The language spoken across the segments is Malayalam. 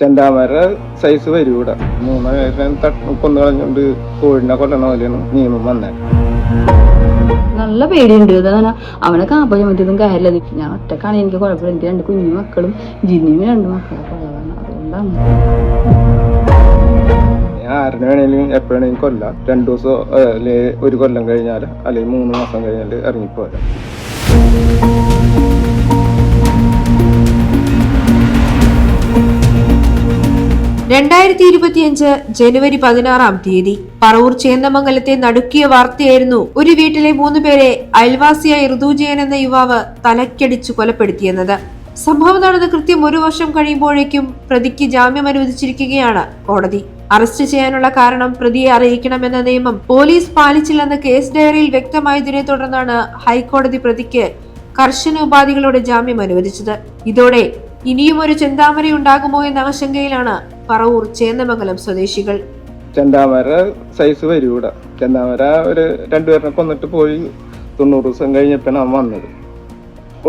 ചെന്താമര സൈസ് വരും ഇവിടെ. മൂന്ന് കൊന്നു കളഞ്ഞുകൊണ്ട് കോഴിനെ കൊല്ലണ പോലെയാണ് നിയമം വന്നത് നല്ല പേടിയുണ്ട്. അതാണ് അവനെ കാപ്പാൻ പറ്റിയതും കാര്യമില്ല. ഞാൻ ഒറ്റക്കാണ്. എനിക്ക് കുഴപ്പമില്ല. എനിക്ക് രണ്ട് കുഞ്ഞു മക്കളും ജിന്നിയും രണ്ട് മക്കളും ഉള്ളതാണ്. അതുകൊണ്ടാണ്. ആരിനെ വേണേലും എപ്പോഴാണെങ്കിലും കൊല്ലാം. രണ്ടു ദിവസം അല്ലെങ്കിൽ ഒരു കൊല്ലം കഴിഞ്ഞാൽ അല്ലെങ്കിൽ മൂന്ന് മാസം കഴിഞ്ഞാൽ ഇറങ്ങിപ്പോരാ. രണ്ടായിരത്തി ഇരുപത്തിയഞ്ച് ജനുവരി പതിനാറാം തീയതി പറവൂർ ചേന്ദമംഗലത്തെ നടുക്കിയ വാർത്തയായിരുന്നു ഒരു വീട്ടിലെ മൂന്ന് പേരെ അയൽവാസിയായ ഋതുജയൻ എന്ന യുവാവ് തലക്കടിച്ചു കൊലപ്പെടുത്തിയെന്നത്. സംഭവം നടന്ന് കൃത്യം ഒരു വർഷം കഴിയുമ്പോഴേക്കും പ്രതിക്ക് ജാമ്യം അനുവദിച്ചിരിക്കുകയാണ് കോടതി. അറസ്റ്റ് ചെയ്യാനുള്ള കാരണം പ്രതിയെ അറിയിക്കണമെന്ന നിയമം പോലീസ് പാലിച്ചില്ലെന്ന് കേസ് ഡയറിയിൽ വ്യക്തമായതിനെ തുടർന്നാണ് ഹൈക്കോടതി പ്രതിക്ക് കർശന ഉപാധികളോടെ ജാമ്യം അനുവദിച്ചത്. ഇതോടെ ഇനിയും ഒരു ചെന്താമരയുണ്ടാകുമോ എന്ന ആശങ്കയിലാണ് പറവൂർ ചേന്നമംഗലം സ്വദേശികൾ. ചെന്താമര സൈസ് വരൂട ചെന്താമര ഒരു രണ്ടുപേരെ കൊന്നിട്ട് പോയി തൊണ്ണൂറ് ദിവസം കഴിഞ്ഞപ്പോഴാണ് വന്നത്.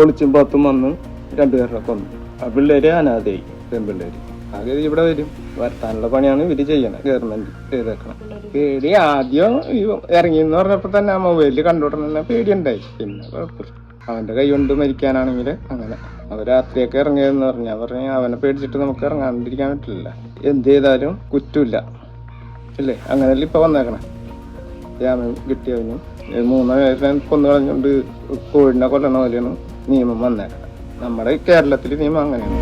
ഒളിച്ചും പത്തും വന്ന് രണ്ടുപേരെ കൊന്നു. ആ പിള്ളേര് അനാഥയായി പെൺപിള്ളേര്. ആകെ ഇവിടെ വരും. വരുത്താനുള്ള പണിയാണ് ഇവർ ചെയ്യണം ഗവൺമെന്റ് ചെയ്തേക്കണം. പേടി. ആദ്യം ഇറങ്ങി എന്ന് പറഞ്ഞപ്പോ തന്നെ ആ മൊബൈലിൽ കണ്ടുടനെ പേടി ഉണ്ടായി പിന്നെ കുഴപ്പമില്ല. അവന്റെ കൈ കൊണ്ട് മരിക്കാനാണെങ്കിൽ അങ്ങനെ. അവർ രാത്രിയൊക്കെ ഇറങ്ങിയതെന്ന് പറഞ്ഞാൽ പറഞ്ഞ അവനെ പേടിച്ചിട്ട് നമുക്ക് ഇറങ്ങാണ്ടിരിക്കാൻ പറ്റില്ല. എന്ത് ചെയ്താലും കുറ്റമില്ല. അല്ലേ? അങ്ങനെയല്ല ഇപ്പൊ വന്നേക്കണേ. ജാമ്യം കിട്ടിയവനും മൂന്ന് പേരെ കൊന്നു കളഞ്ഞുകൊണ്ട് കോഴിനെ കൊല്ലണ പോലെയാണ് നിയമം വന്നേക്കണം. നമ്മുടെ കേരളത്തിൽ നിയമം അങ്ങനെയാണ്.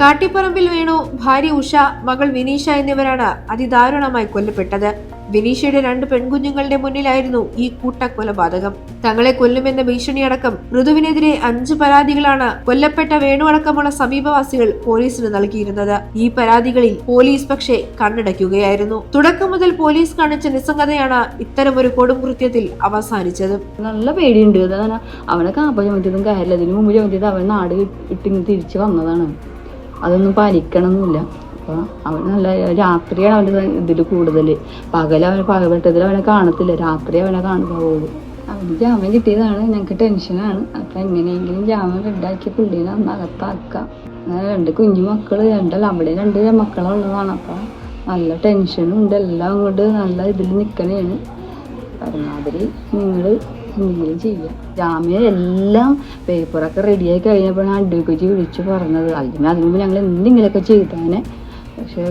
കാട്ടിപ്പറമ്പിൽ വേണു ഭാര്യ ഉഷ മകൾ വിനീഷ എന്നിവരാണ് അതിദാരുണമായി കൊല്ലപ്പെട്ടത്. വിനീഷയുടെ രണ്ട് പെൺകുഞ്ഞുങ്ങളുടെ മുന്നിലായിരുന്നു ഈ കൂട്ടക്കൊലപാതകം. തങ്ങളെ കൊല്ലുമെന്ന ഭീഷണിയടക്കം ഋതുവിനെതിരെ അഞ്ച് പരാതികളാണ് കൊല്ലപ്പെട്ട വേണു അടക്കമുള്ള സമീപവാസികൾ പോലീസിന് നൽകിയിരുന്നത്. ഈ പരാതികളിൽ പോലീസ് പക്ഷേ കണ്ണടയ്ക്കുകയായിരുന്നു. തുടക്കം മുതൽ പോലീസ് കാണിച്ച നിസ്സംഗതയാണ് ഇത്തരമൊരു കൊടും കൃത്യത്തിൽ അവസാനിച്ചത്. നല്ല പേടിയുണ്ട്. അവനെ കാപ്പാൻ പറ്റിയതും കാര്യമില്ല. അതിനു മുമ്പ് ചവിട്ടിയത് അവൻ നാട് ഇട്ടിങ്ങ് തിരിച്ചു വന്നതാണ്. അതൊന്നും പാലിക്കണമെന്നില്ല. അപ്പോൾ അവൻ നല്ല രാത്രിയാണ് അവന്റെ ഇതിൽ കൂടുതൽ പകൽ അവൻ പകവട്ടത്തിൽ അവനെ കാണത്തില്ല. രാത്രി അവനെ കാണുകയുള്ളൂ അവന് ജാമ്യം കിട്ടിയതാണ്. ഞങ്ങൾക്ക് ടെൻഷനാണ് അപ്പം എങ്ങനെയെങ്കിലും ജാമ്യം റെഡാക്കി പുള്ളീനെ ഒന്ന് അകത്താക്കാം. രണ്ട് കുഞ്ഞു മക്കൾ രണ്ടല്ല അവിടെ രണ്ട് മക്കളുള്ളതാണ്. അപ്പം നല്ല ടെൻഷനും ഉണ്ട്. എല്ലാം കൊണ്ട് നല്ല ഇതിൽ നിൽക്കണേണ് പരമാവധി നിങ്ങൾ എന്തെങ്കിലും ചെയ്യുക ജാമ്യം എല്ലാം പേപ്പറൊക്കെ റെഡിയായി കഴിഞ്ഞപ്പോഴാണ് അഡ്വക്കേറ്റ് വിളിച്ച് പറഞ്ഞത്. അല്ലെങ്കിൽ അതിന് മുമ്പ് ഞങ്ങൾ എന്തെങ്കിലുമൊക്കെ ചെയ്താനെ പക്ഷെ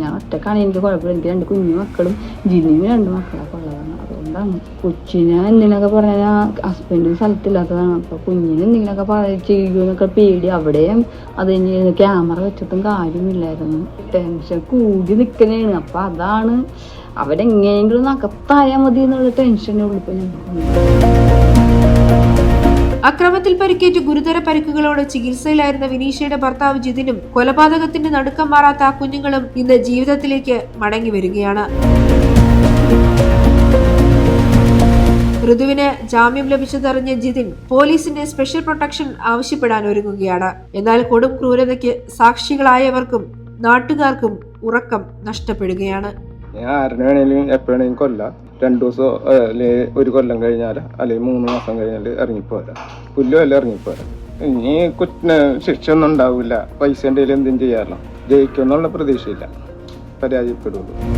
ഞാൻ ഒറ്റക്കാണ്. എനിക്ക് കുഴപ്പമില്ല. എനിക്ക് രണ്ട് കുഞ്ഞു മക്കളും ജിന്നിന് രണ്ട് മക്കളൊക്കെ ഉള്ളതാണ് അതുകൊണ്ടാണ് കൊച്ചിനെ എന്തിനൊക്കെ പറഞ്ഞാൽ ഹസ്ബൻഡിന് സ്ഥലത്തില്ലാത്തതാണ്. അപ്പോൾ കുഞ്ഞിനെ എന്തെങ്കിലുമൊക്കെ പറ ചെയ്യുമെന്നൊക്കെ പേടി. അവിടെയും അത് കഴിഞ്ഞ് ക്യാമറ വെച്ചിട്ടും കാര്യമില്ലായിരുന്നു. ടെൻഷൻ കൂടി നിൽക്കുന്നതാണ് അപ്പോൾ അതാണ് അവരെങ്ങനെയെങ്കിലും ഒന്ന് അകത്തായാൽ മതി എന്നുള്ള ടെൻഷനേ ഉള്ളൂ ഇപ്പം ഞങ്ങൾക്ക് അക്രമത്തിൽ പരിക്കേറ്റ് ഗുരുതര പരിക്കുകളോടെ ചികിത്സയിലായിരുന്ന വിനീഷയുടെ ഭർത്താവ് ജിതിനും കൊലപാതകത്തിന്റെ നടുക്കം മാറാത്ത ആ കുഞ്ഞുങ്ങളും ഇന്ന് ജീവിതത്തിലേക്ക് മടങ്ങി വരികയാണ്. ഋതുവിന് ജാമ്യം ലഭിച്ചതറിഞ്ഞ ജിതിൻ പോലീസിന്റെ സ്പെഷ്യൽ പ്രൊട്ടക്ഷൻ ആവശ്യപ്പെടാൻ ഒരുങ്ങുകയാണ്. എന്നാൽ കൊടും ക്രൂരതയ്ക്ക് സാക്ഷികളായവർക്കും നാട്ടുകാർക്കും ഉറക്കം നഷ്ടപ്പെടുകയാണ്. ഞാൻ ആരിനെ വേണേലും എപ്പോഴേണേലും കൊല്ലാം. രണ്ടു ദിവസം അല്ലെ ഒരു കൊല്ലം കഴിഞ്ഞാൽ അല്ലെങ്കിൽ മൂന്ന് മാസം കഴിഞ്ഞാൽ ഇറങ്ങിപ്പോരാ. പുല്ലും അല്ല ഇറങ്ങിപ്പോരാ. ഇനി കുറ്റിന് ശിക്ഷ ഒന്നും ഉണ്ടാവില്ല പൈസ എന്തെങ്കിലും എന്തും ചെയ്യാറില്ല ജയിക്കുമെന്നുള്ള പ്രതീക്ഷയില്ല. പരാജയപ്പെടുള്ളൂ.